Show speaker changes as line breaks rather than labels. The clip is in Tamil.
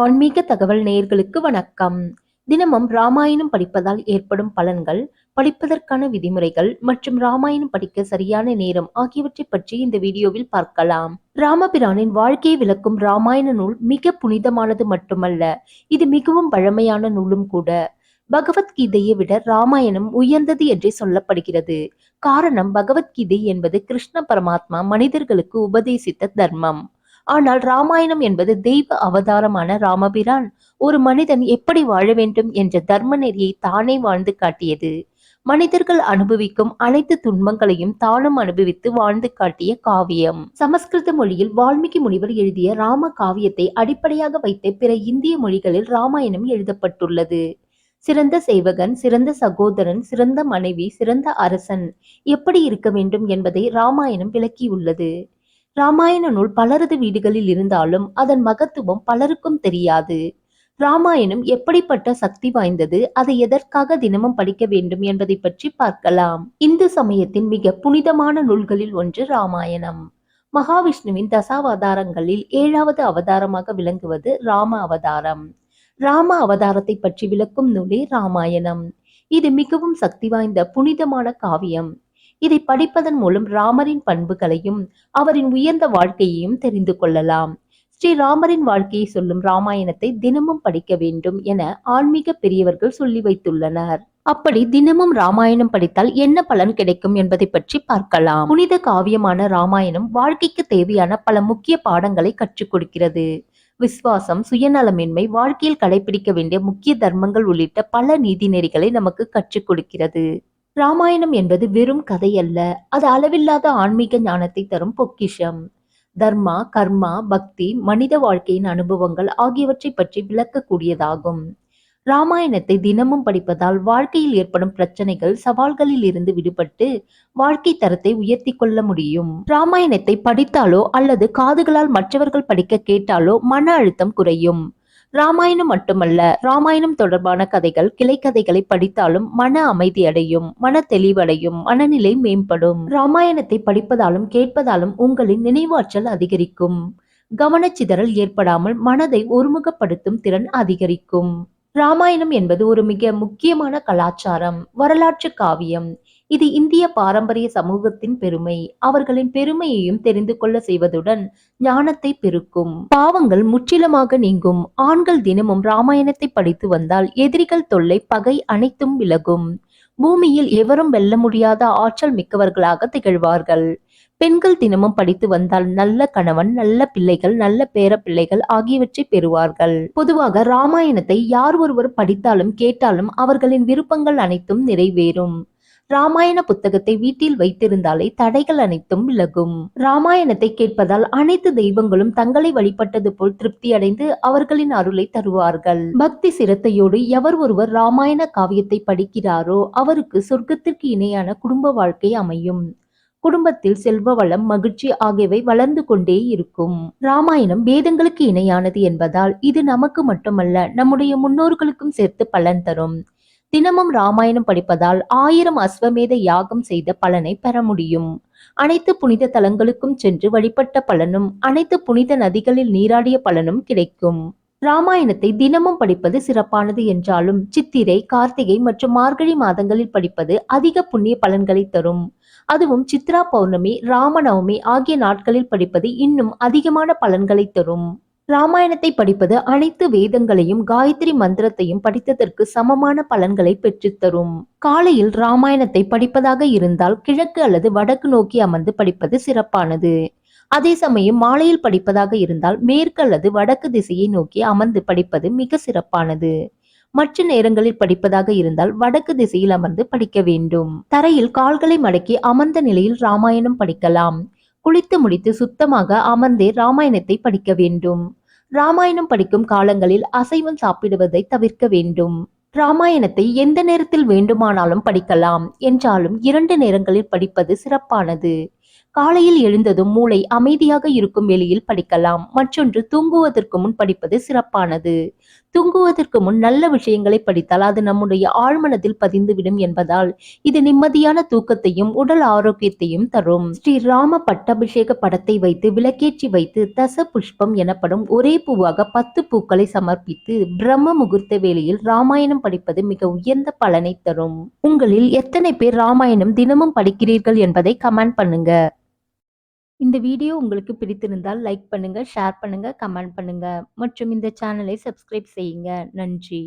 ஆன்மீக தகவல் நேயர்களுக்கு வணக்கம். தினமும் ராமாயணம் படிப்பதால் ஏற்படும் பலன்கள் படிப்பதற்கான விதிமுறைகள் மற்றும் ராமாயணம் படிக்க சரியான நேரம் ஆகியவற்றை பற்றி இந்த வீடியோவில் பார்க்கலாம். ராமபிரானின் வாழ்க்கையை விளக்கும் ராமாயண நூல் மிக புனிதமானது மட்டுமல்ல இது மிகவும் பழமையான நூலும் கூட. பகவத்கீதையை விட ராமாயணம் உயர்ந்தது என்றே சொல்லப்படுகிறது. காரணம் பகவத்கீதை என்பது கிருஷ்ண பரமாத்மா மனிதர்களுக்கு உபதேசித்த தர்மம். ஆனால் ராமாயணம் என்பது தெய்வ அவதாரமான ராமபிரான் ஒரு மனிதன் எப்படி வாழ வேண்டும் என்ற தர்ம நெறியை தானே வாழ்ந்து காட்டியது. மனிதர்கள் அனுபவிக்கும் அனைத்து துன்பங்களையும் தானும் அனுபவித்து வாழ்ந்து காட்டிய காவியம். சமஸ்கிருத மொழியில் வால்மீகி முனிவர் எழுதிய ராம காவியத்தை அடிப்படையாக வைத்த பிற இந்திய மொழிகளில் ராமாயணம் எழுதப்பட்டுள்ளது. சிறந்த சேவகன் சிறந்த சகோதரன் சிறந்த மனைவி சிறந்த அரசன் எப்படி இருக்க வேண்டும் என்பதை ராமாயணம் விளக்கியுள்ளது. ராமாயண நூல் பலரது வீடுகளில் இருந்தாலும் அதன் மகத்துவம் பலருக்கும் தெரியாது. ராமாயணம் எப்படிப்பட்ட சக்தி வாய்ந்தது அதை எதற்காக தினமும் படிக்க வேண்டும் என்பதை பற்றி பார்க்கலாம். இந்து சமயத்தின் மிக புனிதமான நூல்களில் ஒன்று ராமாயணம். மகாவிஷ்ணுவின் தசாவதாரங்களில் ஏழாவது அவதாரமாக விளங்குவது ராம அவதாரம். ராம அவதாரத்தை பற்றி விளக்கும் நூலே ராமாயணம். இது மிகவும் சக்தி வாய்ந்த புனிதமான காவியம். இதை படிப்பதன் மூலம் ராமரின் பண்புகளையும் அவரின் உயர்ந்த வாழ்க்கையையும் தெரிந்து கொள்ளலாம். ஸ்ரீ ராமரின் வாழ்க்கையை சொல்லும் ராமாயணத்தை தினமும் படிக்க வேண்டும் என ஆன்மீக பெரியவர்கள் சொல்லி வைத்துள்ளனர். அப்படி தினமும் ராமாயணம் படித்தால் என்ன பலன் கிடைக்கும் என்பதை பற்றி பார்க்கலாம். புனித காவியமான ராமாயணம் வாழ்க்கைக்கு தேவையான பல முக்கிய பாடங்களை கற்றுக் கொடுக்கிறது. விசுவாசம் சுயநலமின்மை வாழ்க்கையில் கடைபிடிக்க வேண்டிய முக்கிய தர்மங்கள் உள்ளிட்ட பல நீதிநெறிகளை நமக்கு கற்றுக் கொடுக்கிறது. ராமாயணம் என்பது வெறும் கதை அல்ல. அது அளவில்லாத ஆன்மீக ஞானத்தை தரும் பொக்கிஷம். தர்மா கர்மா பக்தி மனித வாழ்க்கையின் அனுபவங்கள் ஆகியவற்றை பற்றி விளக்கக்கூடியதாகும். ராமாயணத்தை தினமும் படிப்பதால் வாழ்க்கையில் ஏற்படும் பிரச்சனைகள் சவால்களில் இருந்து விடுபட்டு வாழ்க்கை தரத்தை உயர்த்தி கொள்ள முடியும். ராமாயணத்தை படித்தாலோ அல்லது காதுகளால் மற்றவர்கள் படிக்க கேட்டாலோ மன அழுத்தம் குறையும். ராமாயணம் மட்டுமல்ல ராமாயணம் தொடர்பான கதைகள் கிளைக்கதைகளை படித்தாலும் மன அமைதி அடையும் மன தெளிவடையும் மனநிலை மேம்படும். ராமாயணத்தை படிப்பதாலும் கேட்பதாலும் உங்களின் நினைவாற்றல் அதிகரிக்கும். கவனச்சிதறல் ஏற்படாமல் மனதை ஒருமுகப்படுத்தும் திறன் அதிகரிக்கும். ராமாயணம் என்பது ஒரு மிக முக்கியமான கலாச்சாரம் வரலாற்று காவியம். இது இந்திய பாரம்பரிய சமூகத்தின் பெருமை. அவர்களின் பெருமையையும் தெரிந்து கொள்ள செய்வதுடன் ஞானத்தை பெருக்கும். பாவங்கள் முற்றிலுமாக நீங்கும். ஆண்கள் தினமும் ராமாயணத்தை படித்து வந்தால் எதிரிகள் தொல்லை பகை அனைத்தும் விலகும். பூமியில் எவரும் வெல்ல முடியாத ஆற்றல் மிக்கவர்களாக திகழ்வார்கள். பெண்கள் தினமும் படித்து வந்தால் நல்ல கணவன் நல்ல பிள்ளைகள் நல்ல பேர பிள்ளைகள் ஆகியவற்றை பெறுவார்கள். பொதுவாக ராமாயணத்தை யார் ஒருவர் படித்தாலும் கேட்டாலும் அவர்களின் விருப்பங்கள் அனைத்தும் நிறைவேறும். ராமாயண புத்தகத்தை வீட்டில் வைத்திருந்தாலே தடைகள் அனைத்தும் விலகும். ராமாயணத்தை கேட்பதால் அனைத்து தெய்வங்களும் தங்களை வழிபட்டது போல் திருப்தி அடைந்து அவர்களின் அருளை தருவார்கள். பக்தி சிரத்தையோடு எவர் ஒருவர் ராமாயண காவியத்தை படிக்கிறாரோ அவருக்கு சொர்க்கத்திற்கு இணையான குடும்ப வாழ்க்கை அமையும். குடும்பத்தில் செல்வ வளம் மகிழ்ச்சி ஆகியவை வளர்ந்து கொண்டே இருக்கும். ராமாயணம் வேதங்களுக்கு இணையானது என்பதால் இது நமக்கு மட்டுமல்ல நம்முடைய முன்னோர்களுக்கும் சேர்த்து பலன் தரும். தினமும் ராமாயணம் படிப்பதால் ஆயிரம் அஸ்வமேத யாகம் செய்த பலனை பெற முடியும். அனைத்து புனித தலங்களுக்கும் சென்று வழிபட்ட பலனும் அனைத்து புனித நதிகளில் நீராடிய பலனும் கிடைக்கும். ராமாயணத்தை தினமும் படிப்பது சிறப்பானது என்றாலும் சித்திரை கார்த்திகை மற்றும் மார்கழி மாதங்களில் படிப்பது அதிக புண்ணிய பலன்களை தரும். அதுவும் சித்ரா பௌர்ணமி ராமநவமி ஆகிய நாட்களில் படிப்பது இன்னும் அதிகமான பலன்களை தரும். ராமாயணத்தை படிப்பது அனைத்து வேதங்களையும் காயத்ரி மந்திரத்தையும் படித்ததற்கு சமமான பலன்களை பெற்றுத்தரும் காலையில் ராமாயணத்தை படிப்பதாக இருந்தால் கிழக்கு அல்லது வடக்கு நோக்கி அமர்ந்து படிப்பது சிறப்பானது. அதே சமயம் மாலையில் படிப்பதாக இருந்தால் மேற்கு அல்லது வடக்கு திசையை நோக்கி அமர்ந்து படிப்பது மிக சிறப்பானது. மற்ற நேரங்களில் படிப்பதாக இருந்தால் வடக்கு திசையில் அமர்ந்து படிக்க வேண்டும். தரையில் கால்களை மடக்கி அமர்ந்த நிலையில் ராமாயணம் படிக்கலாம். குளித்து முடித்து சுத்தமாக அமர்ந்தே ராமாயணத்தை படிக்க வேண்டும். ராமாயணம் படிக்கும் காலங்களில் அசைவம் சாப்பிடுவதை தவிர்க்க வேண்டும். ராமாயணத்தை எந்த நேரத்தில் வேண்டுமானாலும் படிக்கலாம். என்றாலும் இரண்டு நேரங்களில் படிப்பது சிறப்பானது. காலையில் எழுந்ததும் மூளை அமைதியாக இருக்கும் வெளியில் படிக்கலாம். மற்றொன்று தூங்குவதற்கு முன் படிப்பது சிறப்பானது. தூங்குவதற்கு முன் நல்ல விஷயங்களை படித்தால் அது நம்முடைய ஆழ்மனதில் பதிந்துவிடும் என்பதால் இது நிம்மதியான தூக்கத்தையும் உடல் ஆரோக்கியத்தையும் தரும். ஸ்ரீ ராம பட்டாபிஷேக படத்தை வைத்து விளக்கேற்றி வைத்து தச புஷ்பம் எனப்படும் ஒரே பூவாக பத்து பூக்களை சமர்ப்பித்து பிரம்ம முகூர்த்த வேளையில் ராமாயணம் படிப்பது மிக உயர்ந்த பலனை தரும். உங்களில் எத்தனை பேர் ராமாயணம் தினமும் படிக்கிறீர்கள் என்பதை கமெண்ட் பண்ணுங்க. இந்த வீடியோ உங்களுக்கு பிடித்திருந்தால் லைக் பண்ணுங்கள் ஷேர் பண்ணுங்கள் கமெண்ட் பண்ணுங்கள் மற்றும் இந்த சேனலை சப்ஸ்கிரைப் செய்யுங்க. நன்றி.